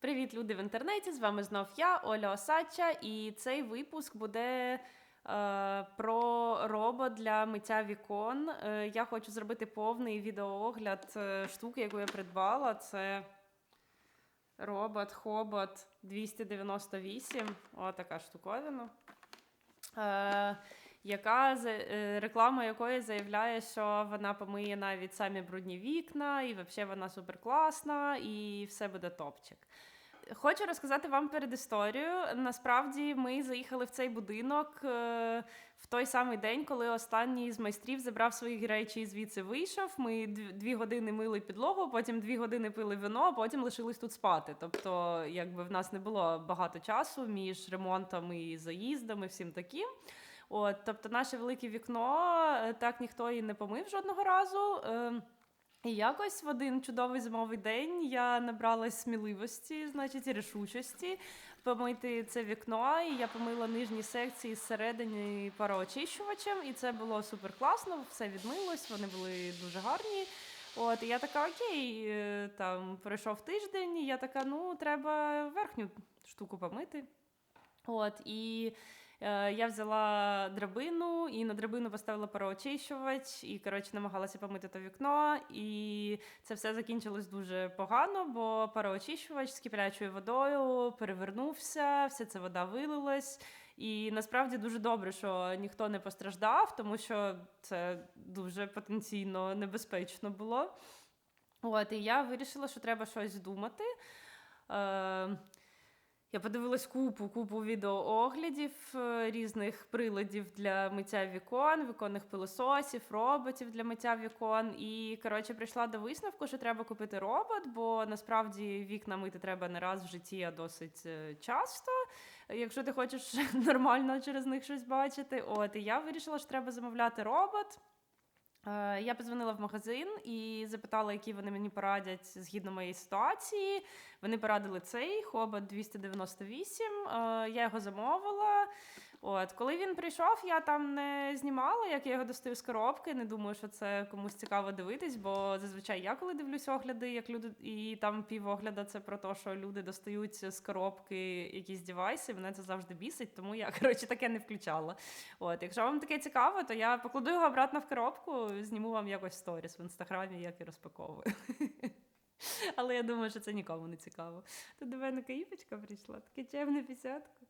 Привіт, люди в інтернеті! З вами знов я, Оля Осадча, і цей випуск буде е, про робот для миття вікон. Е, я хочу зробити повний відеоогляд е, штуки, яку я придбала. Це робот Хобот 298. О, така штуковина. Е, яка е, реклама якої заявляє, що вона помиє навіть самі брудні вікна, і взагалі вона суперкласна, і все буде топчик. Хочу розказати вам передісторію. Насправді ми заїхали в цей будинок е, в той самий день, коли останній з майстрів забрав свої речі і звідси вийшов. Ми дв- дві години мили підлогу, потім дві години пили вино, а потім лишились тут спати. Тобто, якби в нас не було багато часу між ремонтом і заїздом, і всім таким. От, тобто, наше велике вікно е, так ніхто і не помив жодного разу. Е, і якось в один чудовий зимовий день я набралась сміливості, значить, рішучості помити це вікно. І я помила нижні секції зсередини пароочищувачем, і це було супер класно, все відмилось, вони були дуже гарні. От, і я така, окей, е, там пройшов тиждень, і я така, ну, треба верхню штуку помити. От, і я взяла драбину і на драбину поставила пароочищувач, і коротше намагалася помити то вікно. І це все закінчилось дуже погано, бо пароочищувач з киплячою водою перевернувся, вся ця вода вилилась. І насправді дуже добре, що ніхто не постраждав, тому що це дуже потенційно небезпечно було. От, і я вирішила, що треба щось думати. Е, я подивилась купу, купу відеооглядів е, різних приладів для миття вікон, віконних пилососів, роботів для миття вікон. І коротше прийшла до висновку, що треба купити робот, бо насправді вікна мити треба не раз в житті, а досить е, часто. Якщо ти хочеш нормально через них щось бачити. От і я вирішила, що треба замовляти робот. Е, Я позвонила в магазин і запитала, які вони мені порадять згідно моєї ситуації. Вони порадили цей Хобот 298. Е, Я його замовила. От, коли він прийшов, я там не знімала, як я його достаю з коробки. Не думаю, що це комусь цікаво дивитись, бо зазвичай я коли дивлюсь огляди, як люди, і там півогляда це про те, що люди достають з коробки якісь девайси. Мене це завжди бісить, тому я коротше таке не включала. От, якщо вам таке цікаво, то я покладу його обратно в коробку, зніму вам якось сторіс в інстаграмі, як і розпаковую. Але я думаю, що це нікому не цікаво. Тут до мене каїпочка прийшла, таке чемне пісятко.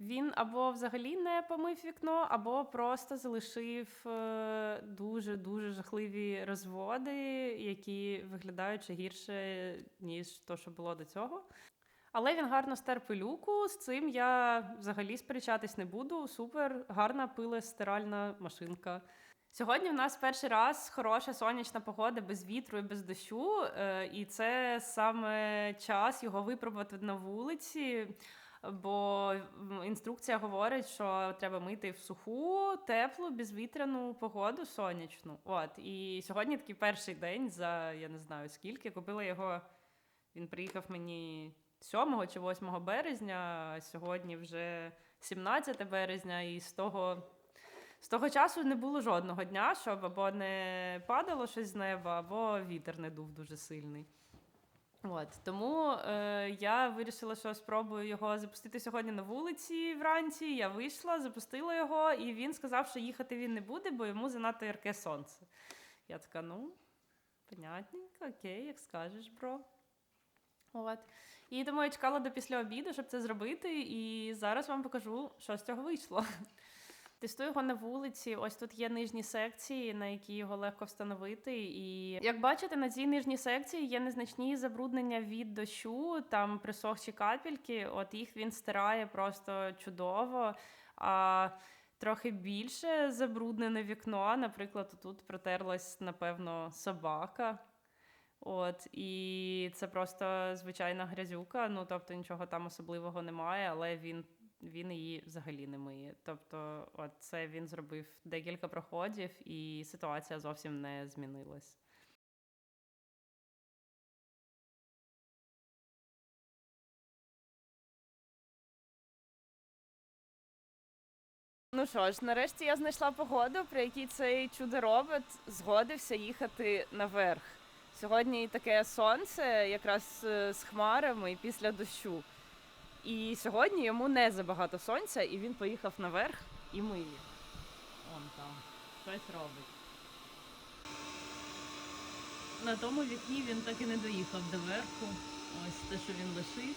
Він або взагалі не помив вікно, або просто залишив е, дуже дуже жахливі розводи, які виглядають гірше, ніж то, що було до цього. Але він гарно стер пилюку. З цим я взагалі сперечатись не буду. Супер, гарна пилестиральна машинка. Сьогодні в нас перший раз хороша сонячна погода без вітру і без дощу, е, і це саме час його випробувати на вулиці. Бо інструкція говорить, що треба мити в суху, теплу, безвітряну погоду сонячну. От і сьогодні такий перший день за я не знаю скільки. Купила його. Він приїхав мені 7 чи 8 березня. А сьогодні вже 17 березня, і з того. З того часу не було жодного дня, щоб або не падало щось з неба, або вітер не дув дуже сильний. От тому е, я вирішила, що спробую його запустити сьогодні на вулиці вранці. Я вийшла, запустила його, і він сказав, що їхати він не буде, бо йому занадто ярке сонце. Я така, ну, понятненько, окей, як скажеш, бро. От. І тому я чекала до після обіду, щоб це зробити, і зараз вам покажу, що з цього вийшло. Тестую його на вулиці. Ось тут є нижні секції, на які його легко встановити. І як бачите, на цій нижній секції є незначні забруднення від дощу, там присохші капельки. От їх він стирає просто чудово. А трохи більше забруднене вікно. Наприклад, тут протерлась, напевно, собака. От, і це просто звичайна грязюка. Ну, тобто нічого там особливого немає, але він, він її взагалі не миє. Тобто, от це він зробив декілька проходів, і ситуація зовсім не змінилась. Ну що ж, нарешті я знайшла погоду, при якій цей чудо-робот згодився їхати наверх. Сьогодні таке сонце, якраз е, з хмарами і після дощу. І сьогодні йому не забагато сонця, і він поїхав наверх і миє. Он там щось робить. На тому вікні він так і не доїхав до верху. Ось те, що він лишив.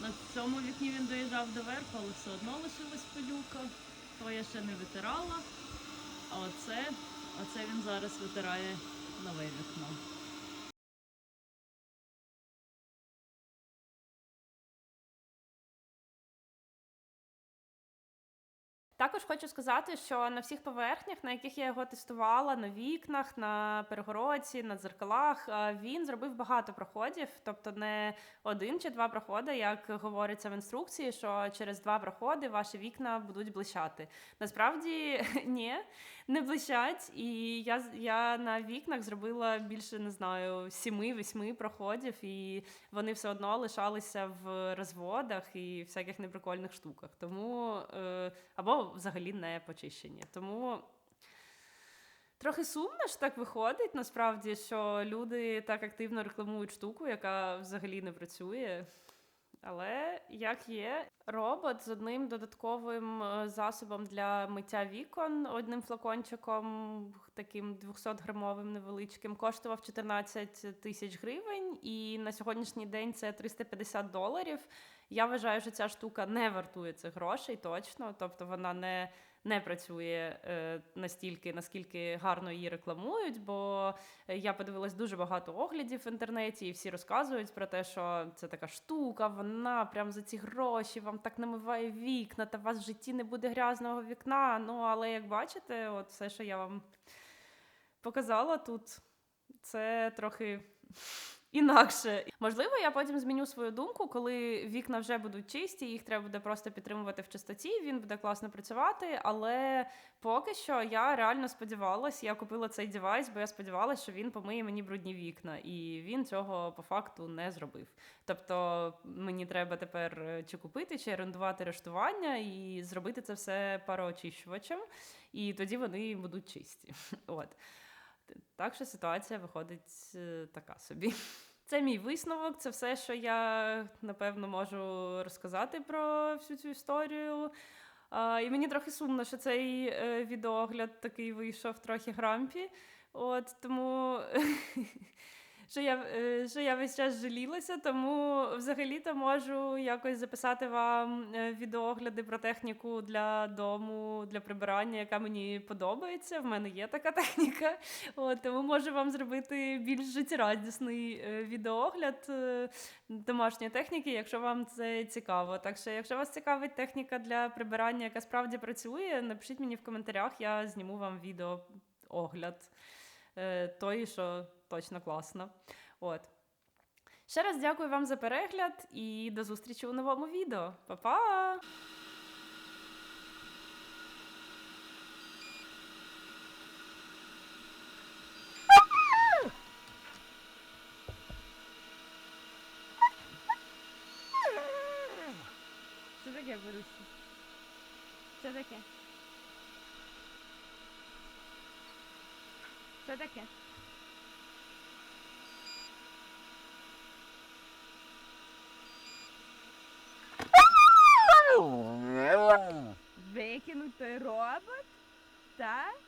На цьому вікні він доїжджав до верху, але все одно лишилась пилюка. То я ще не витирала. А оце, оце він зараз витирає нове вікно. Також хочу сказати, що на всіх поверхнях, на яких я його тестувала, на вікнах, на перегородці, на дзеркалах, е, він зробив багато проходів, тобто не один чи два проходи, як говориться в інструкції, що через два проходи ваші вікна будуть блищати. Насправді ні, не блищать. І я, я на вікнах зробила більше не знаю сіми-восьми проходів, і вони все одно лишалися в розводах і всяких неприкольних штуках. Тому е, або взагалі не почищені. Тому. Трохи сумно ж так виходить, насправді, що люди так активно рекламують штуку, яка взагалі не працює. Але як є, робот з одним додатковим е, засобом для миття вікон, одним флакончиком, таким 200-грамовим невеличким, коштував 14 тисяч гривень, і на сьогоднішній день це 350 доларів. Я вважаю, що ця штука не вартує цих грошей точно, тобто вона не, не працює е, настільки, наскільки гарно її рекламують. Бо е, я подивилась дуже багато оглядів в інтернеті, і всі розказують про те, що це така штука, вона прям за ці гроші вам так намиває вікна, та у вас в житті не буде грязного вікна. Ну але як бачите, от все, що я вам показала тут, це трохи. Інакше, можливо, я потім зміню свою думку, коли вікна вже будуть чисті, їх треба буде просто підтримувати в чистоті. Він буде класно працювати. Але поки що я реально сподівалась, я купила цей девайс, бо я сподівалася, що він помиє мені брудні вікна, і він цього по факту не зробив. Тобто мені треба тепер е, чи купити, чи орендувати рештування і зробити це все пароочищувачем, і тоді вони будуть чисті. От. Так що ситуація виходить е, така собі. Це мій висновок, це все, що я напевно можу розказати про всю цю історію. А, і мені трохи сумно, що цей е, відеогляд такий вийшов трохи грампі. От тому що я, е, що я весь час жалілася, тому взагалі-то можу якось записати вам е, відеогляди про техніку для дому, для прибирання, яка мені подобається. В мене є така техніка. От, тому можу вам зробити більш життєрадісний е, відеогляд домашньої техніки, якщо вам це цікаво. Так що, якщо вас цікавить техніка для прибирання, яка справді працює, напишіть мені в коментарях, я зніму вам відеоогляд е, той, що точно класно. От. Ще раз дякую вам за перегляд і до зустрічі у новому відео. Па-па! Що таке, Борусі? Що таке? Що таке? Викинути робот? Так?